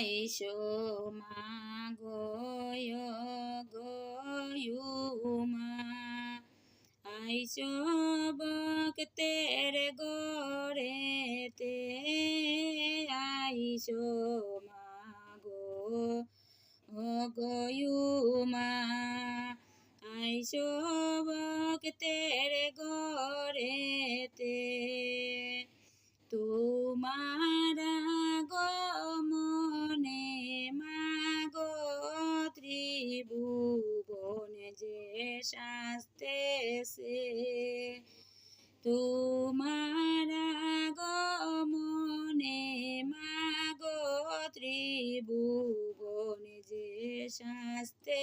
আইসো মা গয় গয়ুমা আইসো বক্তের গড়েতে আইসো মা গো গয়ুমা আইসো বক্তের গড়েতে তোমার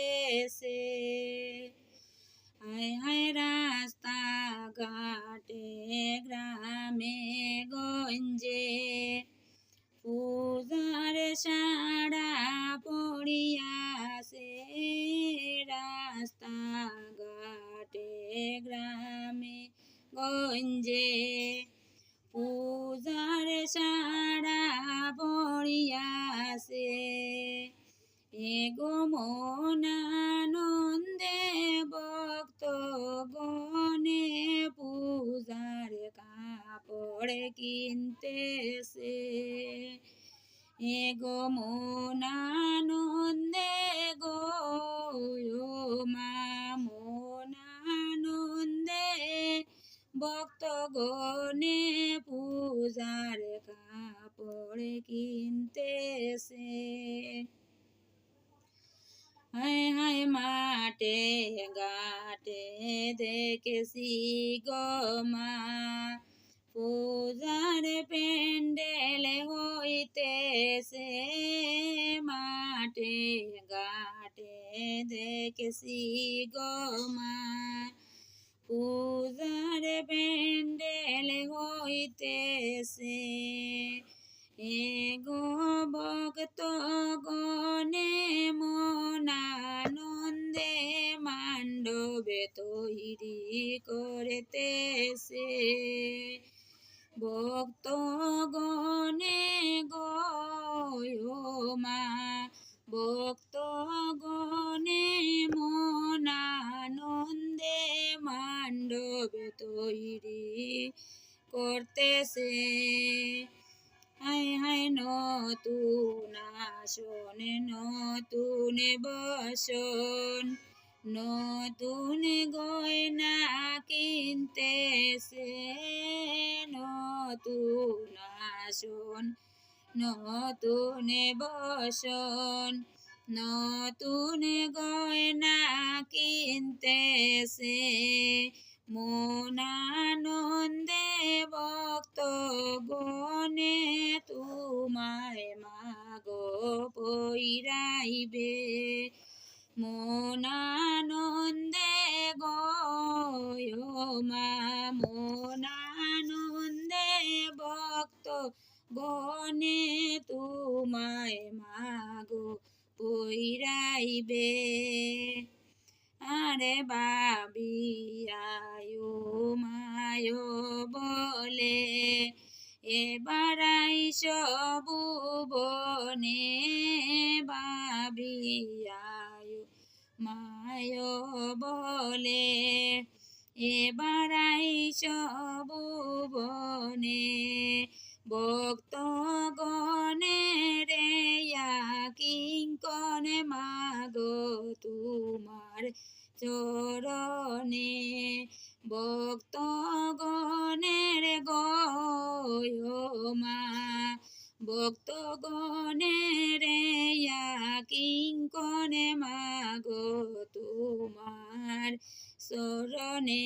শাস্তেছে হায় হায় রাস্তা ঘাটে গ্রামে গঞ্জে। পূজার সাড়া পড়িয়াছে রাস্তা ঘাটে গ্রামে গঞ্জে। কাপড় কিনতেছে এগো মনানন্দে গো মা মনানন্দে, ভক্ত গনে পূজার কাপড় কিনতেছে হায় হায় মাঠে ঘাটে দেখেছি গমা পূজার দেখেছি গমা পূজার প্যান্ডেল হইতেছে। এগো ভক্ত গনে মনানন্দে মান্ডবে তৈরি করতেছে। ভক্ত গনে মান্ডবে তৈরি করতেছে। হায় হায় নতুন আসন, নতুন বসন, নতুন গয়না কিনতেছে। নতুন আসন, নতুন বসন নতুন গয়না কিনতেছে। মনানন্দে ভক্ত গনে তোমায় মাগো পইরাইবে মনানন্দে গয় মা, মনানন্দে ভক্ত গনে তোমায় মাগো পইরাইবে। আরে বাবিয়ায়ো মায়ো বলে, এবার সবু বনে। বাবিয়ায়ো মায়ো বলে, এবার সবু বনে। ভক্ত চরণে ভক্ত গণের গয় মা ভক্ত গণের কিঙ্কনে মাগ তোমার চরণে।